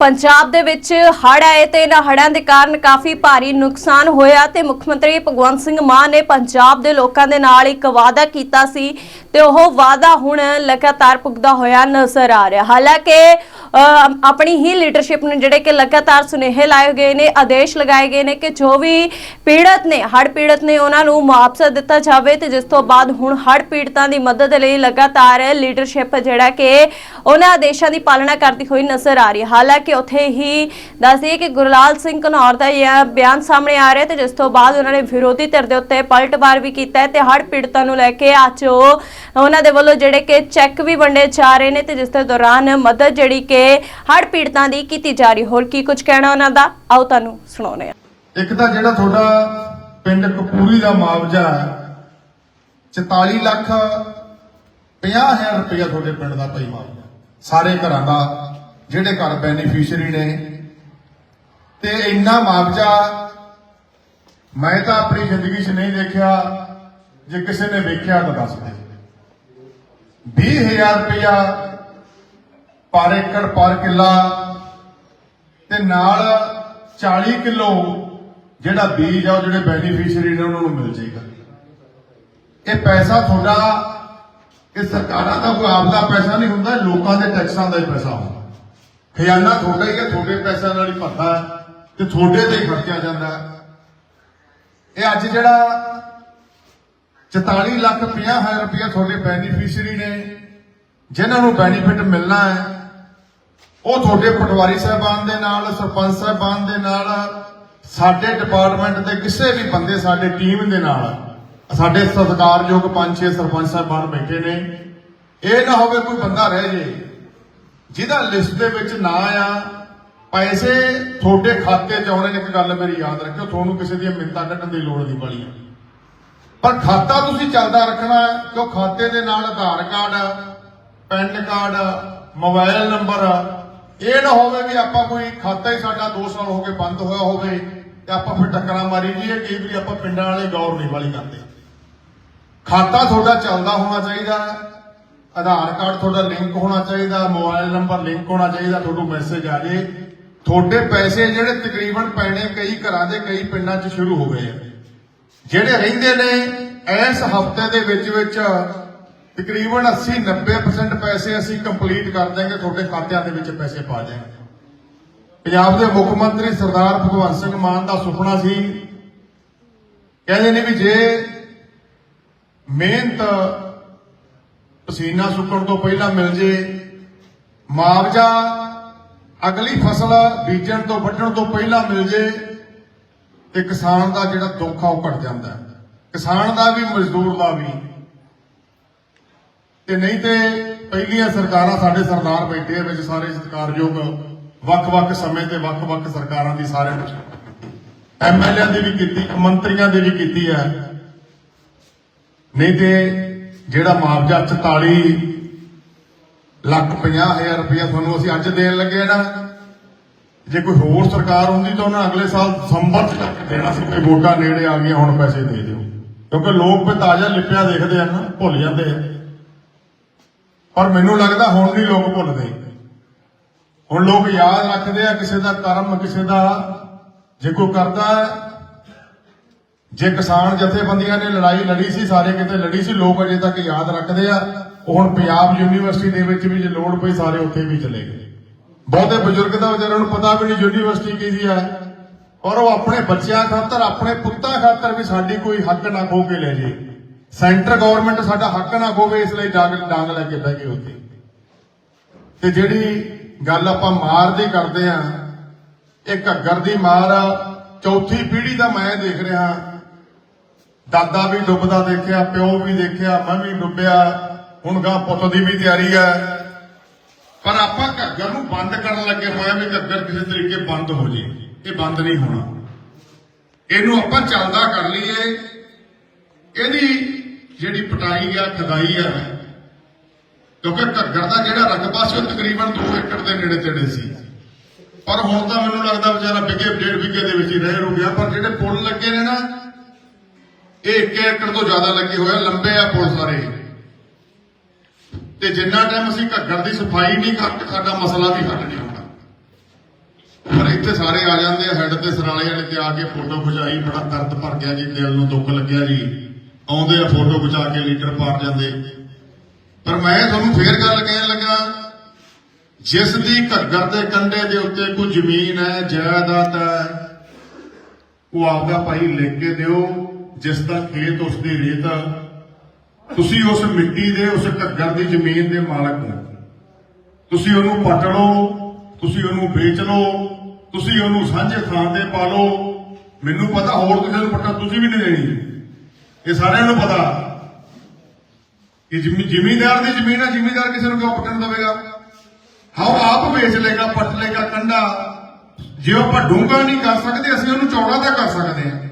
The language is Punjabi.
ਪੰਜਾਬ ਦੇ ਵਿੱਚ ਹੜ੍ਹ ਆਏ ਤੇ ਇਹਨਾਂ ਹੜਾਂ ਦੇ ਕਾਰਨ ਕਾਫੀ ਭਾਰੀ ਨੁਕਸਾਨ ਹੋਇਆ ਤੇ ਮੁੱਖ ਮੰਤਰੀ ਭਗਵੰਤ ਸਿੰਘ ਮਾਨ ਨੇ ਪੰਜਾਬ ਦੇ ਲੋਕਾਂ ਦੇ ਨਾਲ ਇੱਕ ਵਾਅਦਾ ਕੀਤਾ ਸੀ ਤੇ ਉਹ ਵਾਅਦਾ ਹੁਣ ਲਗਾਤਾਰ ਪੁਗਦਾ ਹੋਇਆ ਨਜ਼ਰ ਆ ਰਿਹਾ। ਹਾਲਾਂਕਿ ਆਪਣੀ ਹੀ ਲੀਡਰਸ਼ਿਪ ਨੂੰ ਜਿਹੜੇ ਕਿ ਲਗਾਤਾਰ ਸੁਨੇਹੇ ਲਾਏ ਗਏ ਨੇ, ਆਦੇਸ਼ ਲਗਾਏ ਗਏ ਨੇ ਕਿ ਜੋ ਵੀ ਪੀੜਤ ਨੇ, ਹੜ੍ਹ ਪੀੜਤ ਨੇ, ਉਹਨਾਂ ਨੂੰ ਮੁਆਵਜ਼ਾ ਦਿੱਤਾ ਜਾਵੇ ਤੇ ਜਿਸ ਤੋਂ ਬਾਅਦ ਹੁਣ ਹੜ੍ਹ ਪੀੜਤਾਂ ਦੀ ਮਦਦ ਲਈ ਲਗਾਤਾਰ ਲੀਡਰਸ਼ਿਪ ਜਿਹੜਾ ਕਿ ਉਹਨਾਂ ਆਦੇਸ਼ਾਂ ਦੀ ਪਾਲਣਾ ਕਰਦੀ ਹੋਈ ਨਜ਼ਰ ਆ ਰਹੀ ਹੈ। ਹਾਲਾਂਕਿ ਉੱਥੇ ਹੀ ਦੱਸਦੀਏ ਕਿ ਗੁਰਲਾਲ ਸਿੰਘ ਘਨੌਰ ਦਾ ਇਹ ਬਿਆਨ ਸਾਹਮਣੇ ਆ ਰਿਹਾ ਤੇ ਜਿਸ ਤੋਂ ਬਾਅਦ ਉਹਨਾਂ ਨੇ ਵਿਰੋਧੀ ਧਿਰ ਦੇ ਉੱਤੇ ਪਲਟਵਾਰ ਵੀ ਕੀਤਾ ਹੈ ਤੇ ਹੜ੍ਹ ਪੀੜਤਾਂ ਨੂੰ ਲੈ ਕੇ ਅੱਜ ਉਹਨਾਂ ਦੇ ਵੱਲੋਂ ਜਿਹੜੇ ਕਿ ਚੈੱਕ ਵੀ ਵੰਡੇ ਜਾ ਰਹੇ ਨੇ ਤੇ ਜਿਸ ਦੇ ਦੌਰਾਨ ਮਦਦ ਜਿਹੜੀ ਕਿ ਹੜ੍ਹ ਪੀੜਤਾਂ ਦੀ ਕੀਤੀ ਜਾ ਰਹੀ, ਹੋਰ ਕੀ ਕੁਝ ਕਹਿਣਾ ਉਹਨਾਂ ਦਾ? ਆਓ ਤੁਹਾਨੂੰ ਸੁਣਾਉਂਦੇ ਹਾਂ। ਇੱਕ ਤਾਂ ਜਿਹੜਾ ਤੁਹਾਡਾ ਪਿੰਡ ਕਪੂਰੀ ਦਾ ਮੁਆਵਜ਼ਾ ਹੈ 44 ਲੱਖ 50000 ਰੁਪਇਆ ਤੁਹਾਡੇ ਪਿੰਡ ਦਾ ਪਈ ਮੁਆਵਜ਼ਾ ਸਾਰੇ ਘਰਾਂ ਦਾ, ਜਿਹੜੇ ਘਰ ਬੈਨੀਫੀਸ਼ੀਅਰੀ ਨੇ। ਤੇ ਇੰਨਾ ਮੁਆਵਜ਼ਾ ਮੈਂ ਤਾਂ ਆਪਣੀ ਜ਼ਿੰਦਗੀ 'ਚ ਨਹੀਂ ਦੇਖਿਆ, ਜੇ ਕਿਸੇ ਨੇ ਵੇਖਿਆ ਤਾਂ ਦੱਸ ਦੇ। 20000 ਰੁਪਇਆ ਪਰ ਏਕੜ ਪਰ ਕਿੱਲਾ ਤੇ ਨਾਲ 40 ਕਿਲੋ ਜਿਹੜਾ ਬੀਜ ਆ, ਉਹ ਜਿਹੜੇ ਬੈਨੀਫੀਸ਼ੀਅਰੀ ਨੇ, ਉਹਨਾਂ ਨੂੰ ਮਿਲ ਜਾਏਗਾ। ਇਹ ਪੈਸਾ ਤੁਹਾਡਾ, ਇਹ ਸਰਕਾਰਾਂ ਦਾ ਕੋਈ ਆਪਦਾ ਪੈਸਾ ਨਹੀਂ ਹੁੰਦਾ, ਲੋਕਾਂ ਦੇ ਟੈਕਸਾਂ ਦਾ ਹੀ ਪੈਸਾ ਹੁੰਦਾ। ਖਜ਼ਾਨਾ ਤੁਹਾਡਾ ਹੀ ਹੈ, ਤੁਹਾਡੇ ਪੈਸਿਆਂ ਨਾਲ ਹੀ ਭਰਦਾ ਹੈ, ਤੇ ਤੁਹਾਡੇ ਤੇ ਹੀ ਖਰਚਿਆ ਜਾਂਦਾ ਇਹ ਅੱਜ ਜਿਹੜਾ 44 ਲੱਖ 50 ਹਜ਼ਾਰ ਰੁਪਇਆ ਤੁਹਾਡੇ ਬੈਨੀਫੀਸ਼ੀਅਰੀ ਨੇ, ਜਿਨ੍ਹਾਂ ਨੂੰ ਬੈਨੀਫਿਟ ਮਿਲਣਾ ਹੈ ਉਹ ਤੁਹਾਡੇ ਪਟਵਾਰੀ ਸਾਹਿਬਾਨ ਦੇ ਨਾਲ, ਸਰਪੰਚ ਸਾਹਿਬਾਨ ਦੇ ਨਾਲ, ਸਾਡੇ ਡਿਪਾਰਟਮੈਂਟ ਦੇ ਕਿਸੇ ਵੀ ਬੰਦੇ, ਸਾਡੇ ਟੀਮ ਦੇ ਨਾਲ, ਸਾਡੇ ਸਤਿਕਾਰਯੋਗ ਪੰਜ ਛੇ ਸਰਪੰਚ ਸਾਹਿਬਾਨ ਬੈਠੇ ਨੇ। ਇਹ ਨਾ ਹੋਵੇ ਕੋਈ ਬੰਦਾ ਰਹਿ ਜੇ, ਜਿਹਦਾ ਲਿਸਟ ਦੇ ਵਿੱਚ ਨਾ ਆ, ਪੈਸੇ ਤੁਹਾਡੇ ਖਾਤੇ 'ਚ ਆਉਣੇ ਨੇ ਇੱਕ ਗੱਲ ਮੇਰੀ ਯਾਦ ਰੱਖਿਓ, ਤੁਹਾਨੂੰ ਕਿਸੇ ਦੀਆਂ ਮਿੰਤਾਂ ਕੱਢਣ ਦੀ ਲੋੜ ਨਹੀਂ ਪੜੀ ਪਰ ਖਾਤਾ ਤੁਸੀਂ ਚੱਲਦਾ ਰੱਖਣਾ ਹੈ ਕਿ ਉਹ ਖਾਤੇ ਦੇ ਨਾਲ Aadhaar card, PAN card, mobile number ਇਹ ਨਾ ਹੋਵੇ ਵੀ ਆਪਾਂ ਕੋਈ ਖਾਤਾ ਹੀ ਸਾਡਾ 2 ਸਾਲ ਹੋ ਕੇ ਬੰਦ ਹੋਇਆ ਹੋਵੇ ਤੇ ਆਪਾਂ ਫਿਰ ਟੱਕਰਾਂ ਮਾਰੀ ਜੀਏ ਕਈ ਵਾਰੀ ਆਪਾਂ ਪਿੰਡਾਂ ਵਾਲੇ ਗੌਰ ਨਹੀਂ ਵਾਲੀ ਕਰਦੇ। ਖਾਤਾ ਤੁਹਾਡਾ ਚੱਲਦਾ ਹੋਣਾ ਚਾਹੀਦਾ, ਆਧਾਰ ਕਾਰਡ ਤੁਹਾਡਾ ਲਿੰਕ ਹੋਣਾ ਚਾਹੀਦਾ, ਮੋਬਾਈਲ ਨੰਬਰ ਲਿੰਕ ਹੋਣਾ ਚਾਹੀਦਾ, ਤੁਹਾਨੂੰ ਮੈਸੇਜ ਆ ਜੇ। ਤੁਹਾਡੇ ਪੈਸੇ ਜਿਹੜੇ ਤਕਰੀਬਨ ਪੈਣੇ ਕਈ ਘਰਾਂ ਦੇ, ਕਈ ਪਿੰਡਾਂ 'ਚ ਸ਼ੁਰੂ ਹੋ ਗਏ ਆ। ਜਿਹੜੇ ਰਹਿੰਦੇ ਨੇ, ਇਸ ਹਫ਼ਤੇ ਦੇ ਵਿੱਚ ਵਿੱਚ ਤਕਰੀਬਨ 80 90% ਪੈਸੇ ਅਸੀਂ ਕੰਪਲੀਟ ਕਰ ਦਾਂਗੇ ਤੁਹਾਡੇ ਖਾਤਿਆਂ ਦੇ ਵਿੱਚ ਪੈਸੇ ਪਾ ਜਾਵਾਂਗੇ ਪੰਜਾਬ ਦੇ ਮੁੱਖ ਮੰਤਰੀ ਸਰਦਾਰ ਭਗਵੰਤ ਸਿੰਘ ਮਾਨ ਦਾ ਸੁਪਨਾ ਸੀ, ਕਹਿੰਦੇ ਨੇ ਵੀ ਜੇ ਮਿਹਨਤ ਪਸੀਨਾ ਸੁੱਕਣ ਤੋਂ ਪਹਿਲਾਂ ਮਿਲ ਜੇ, ਮੁਆਵਜ਼ਾ ਅਗਲੀ ਫਸਲ ਬੀਜਣ ਤੋਂ ਵੱਢਣ ਤੋਂ ਪਹਿਲਾਂ ਮਿਲ ਜੇ, ਤੇ ਕਿਸਾਨ ਦਾ ਜਿਹੜਾ ਦੁੱਖ ਆ ਉਹ ਘਟ ਜਾਂਦਾ। ਕਿਸਾਨ ਦਾ ਵੀ, ਮਜ਼ਦੂਰ ਦਾ ਵੀ। ਤੇ ਨਹੀਂ ਤੇ ਪਹਿਲੀਆਂ ਸਰਕਾਰਾਂ ਸਾਡੇ ਸਰਦਾਰ ਬੈਠੇ ਵਿੱਚ ਸਾਰੇ ਸਤਿਕਾਰਯੋਗ ਵੱਖ-ਵੱਖ ਸਮੇਂ ਤੇ ਵੱਖ-ਵੱਖ ਸਰਕਾਰਾਂ ਦੀ ਸਾਰਿਆਂ ਵਿੱਚ। ਐਮਐਲਏ ਦੀ ਵੀ ਕੀਤੀ, ਮੰਤਰੀਆਂ ਦੀ ਵੀ ਕੀਤੀ ਹੈ। ਨਹੀਂ ਤੇ ਜਿਹੜਾ ਮੁਆਵਜ਼ਾ 44 ਲੱਖ 50 ਹਜ਼ਾਰ ਰੁਪਇਆ ਤੁਹਾਨੂੰ ਅਸੀਂ ਅੱਜ ਦੇਣ ਲੱਗੇ ਨਾ, ਜੇ ਕੋਈ ਹੋਰ ਸਰਕਾਰ ਹੁੰਦੀ ਤਾਂ ਉਹਨਾਂ ਅਗਲੇ ਸਾਲ ਦਸੰਬਰ ਚ ਤੱਕ ਦੇਣਾ ਸੀ, ਕੋਈ ਵੋਟਾਂ ਨੇੜੇ ਆ ਗਈਆਂ, ਹੁਣ ਪੈਸੇ ਦੇ ਦਿਓ। ਕਿਉਂਕਿ ਲੋਕ ਵੀ ਤਾਜ਼ਾ ਲਿਪਿਆ ਦੇਖਦੇ ਆ ਨਾ, ਭੁੱਲ ਜਾਂਦੇ ਆ। ਪਰ ਮੈਨੂੰ ਲੱਗਦਾ ਹੁਣ ਨਹੀਂ ਲੋਕ ਭੁੱਲਦੇ। ਹੁਣ ਲੋਕ ਯਾਦ ਰੱਖਦੇ ਆ ਕਿਸੇ ਦਾ ਕਰਮ ਕਿਸੇ ਦਾ ਜੇ ਕੋਈ ਕਰਦਾ ਹੈ। ਜੇ ਕਿਸਾਨ ਜਥੇਬੰਦੀਆਂ ਨੇ ਲੜਾਈ ਲੜੀ ਸੀ, ਸਾਰੇ ਕਿਤੇ ਲੜੀ ਸੀ, ਲੋਕ ਅਜੇ ਤੱਕ ਯਾਦ ਰੱਖਦੇ ਆ। ਉਹ ਹੁਣ ਪੰਜਾਬ ਯੂਨੀਵਰਸਿਟੀ ਦੇ ਵਿੱਚ ਵੀ ਜੇ ਲੋੜ ਪਈ, ਸਾਰੇ ਉੱਥੇ ਵੀ ਚਲੇ ਗਏ। ਬਹੁਤੇ ਬਜ਼ੁਰਗ ਦਾ ਵਿਚਾਰਿਆਂ ਨੂੰ ਪਤਾ ਵੀ ਨਹੀਂ ਯੂਨੀਵਰਸਿਟੀ ਕੀ ਦੀ ਹੈ। ਔਰ ਉਹ ਆਪਣੇ ਬੱਚਿਆਂ ਖਾਤਰ, ਆਪਣੇ ਪੁੱਤਾਂ ਖਾਤਰ ਵੀ ਸਾਡੀ ਕੋਈ ਹੱਕ ਨਾ ਖੋ ਕੇ ਲੈ ਜੇ। ਸੈਂਟਰ ਗਵਰਨਮੈਂਟ ਸਾਡਾ ਹੱਕ ਨਾ ਖੋਵੇ ਇਸ ਲਈ ਡਾਂਗ ਡਾਂਗ ਲੈ ਕੇ ਬਹਿ ਗਏ ਉੱਥੇ। ਤੇ ਜਿਹੜੀ ਗੱਲ ਆਪਾਂ ਮਾਰ ਦੀ ਕਰਦੇ ਆ ਇਹ ਘੱਗਰ ਦੀ ਮਾਰ ਆ, ਚੌਥੀ ਪੀੜ੍ਹੀ ਦਾ ਮੈਂ ਦੇਖ ਰਿਹਾ। ਦਾਦਾ ਵੀ ਡੁੱਬਦਾ ਦੇਖਿਆ ਪਿਓ ਵੀ ਦੇਖਿਆ ਮੈਂ ਵੀ ਡੁੱਬਿਆ ਹੁਣ ਗਾ ਪੁੱਤ ਦੀ ਵੀ ਤਿਆਰੀ ਹੈ ਪਰ ਆਪਾਂ ਘੱਗਰ ਨੂੰ ਬੰਦ ਕਰਨ ਲੱਗੇ ਹੋਏ ਵੀ ਘੱਗਰ ਕਿਸੇ ਤਰੀਕੇ ਬੰਦ ਹੋ ਜੇ ਇਹ ਬੰਦ ਨਹੀਂ ਹੋਣਾ। ਇਹਨੂੰ ਆਪਾਂ ਚੱਲਦਾ ਕਰ ਲਈਏ। ਇਹਦੀ ਜਿਹੜੀ ਪਟਾਈ ਆ ਖਦਾਈ ਆ, ਕਿਉਂਕਿ ਘੱਗਰ ਦਾ ਜਿਹੜਾ ਰਕਬਾ ਸੀ ਉਹ ਤਕਰੀਬਨ 2 ਏਕੜ ਦੇ ਨੇੜੇ ਤੇੜੇ ਸੀ। ਪਰ ਹੁਣ ਤਾਂ ਮੈਨੂੰ ਲੱਗਦਾ ਵਿਚਾਰਾ ਵਿਗੇ, ਡੇਢ ਵਿਗੇ ਦੇ ਵਿੱਚ ਹੀ ਰਹਿ ਰੂ ਗਿਆ ਪਰ ਜਿਹੜੇ ਪੁਲ ਲੱਗੇ ਨੇ ਨਾ, ਇਹ 1 ਏਕੜ ਤੋਂ ਜ਼ਿਆਦਾ ਲੱਗੇ ਹੋਏ ਲੰਬੇ ਆ ਪੁਲ ਸਾਰੇ। ਤੇ ਜਿੰਨਾ ਟਾਈਮ ਅਸੀਂ ਘੱਗਰ ਦੀ ਸਫ਼ਾਈ ਨਹੀਂ ਕਰਦੇ ਸਾਡਾ ਮਸਲਾ ਵੀ ਹੱਲ ਨਹੀਂ ਹੁੰਦਾ। ਪਰ ਇੱਥੇ ਸਾਰੇ ਆ ਜਾਂਦੇ ਆ ਹੈੱਡ ਤੇ ਸਰਾਲੇ ਵਾਲੇ ਤੇ ਆ ਕੇ ਫੋਟੋ ਖਿਚਾਈ, ਬੜਾ ਦਰਦ ਭਰ ਗਿਆ ਜੀ, ਦਿਲ ਨੂੰ ਦੁੱਖ ਲੱਗਿਆ ਜੀ। ਆਉਂਦੇ ਆ ਫੋਟੋ ਖਿਚਾ ਕੇ ਲੀਡਰ ਪਾਰ ਜਾਂਦੇ। ਪਰ ਮੈਂ ਤੁਹਾਨੂੰ ਫੇਰ ਗੱਲ ਕਹਿਣ ਲੱਗਾ, ਜਿਸ ਦੀ ਘੱਗਰ ਦੇ ਕੰਢੇ ਦੇ ਉੱਤੇ ਕੋਈ ਜ਼ਮੀਨ ਹੈ, ਜਾਇਦਾਦ ਹੈ, ਉਹ ਆਪਦਾ ਭਾਈ ਲਿਖ ਕੇ ਦਿਓ, ਜਿਸ ਦਾ ਖੇਤ ਉਸ ਦੀ ਰੇਤ ਆ। ਤੁਸੀਂ ਉਸ ਮਿੱਟੀ ਦੇ, ਉਸ ਘੱਗਰ ਦੀ ਜ਼ਮੀਨ ਦੇ ਮਾਲਕ ਹੋ। ਤੁਸੀਂ ਉਹਨੂੰ ਪੱਟ ਲਓ, ਤੁਸੀਂ ਉਹਨੂੰ ਵੇਚ ਲਓ, ਤੁਸੀਂ ਉਹਨੂੰ ਸਾਂਝੇ ਥਾਂ ਤੇ ਪਾ ਲਓ। ਮੈਨੂੰ ਪਤਾ ਹੋਰ ਕਿਸੇ ਨੂੰ ਪੱਟਾ ਤੁਸੀਂ ਵੀ ਨਹੀਂ ਦੇਣੀ ਇਹ ਸਾਰਿਆਂ ਨੂੰ ਪਤਾ ਕਿ ਜ਼ਮੀ- ਜ਼ਿਮੀਂਦਾਰ ਦੀ ਜ਼ਮੀਨ ਹੈ ਜ਼ਿਮੀਦਾਰ ਕਿਸੇ ਨੂੰ ਕਿਉਂ ਪੱਟਣ ਦੇਵੇਗਾ? ਹਾਂ ਆਪ ਵੇਚ ਲੇਗਾ ਪੱਟ ਲੇਗਾ ਕੰਡਾ। ਜੇ ਉਹ ਆਪਾਂ ਡੂੰਘਾ ਨਹੀਂ ਕਰ ਸਕਦੇ, ਅਸੀਂ ਉਹਨੂੰ ਚੌੜਾ ਤਾਂ ਕਰ ਸਕਦੇ ਹਾਂ।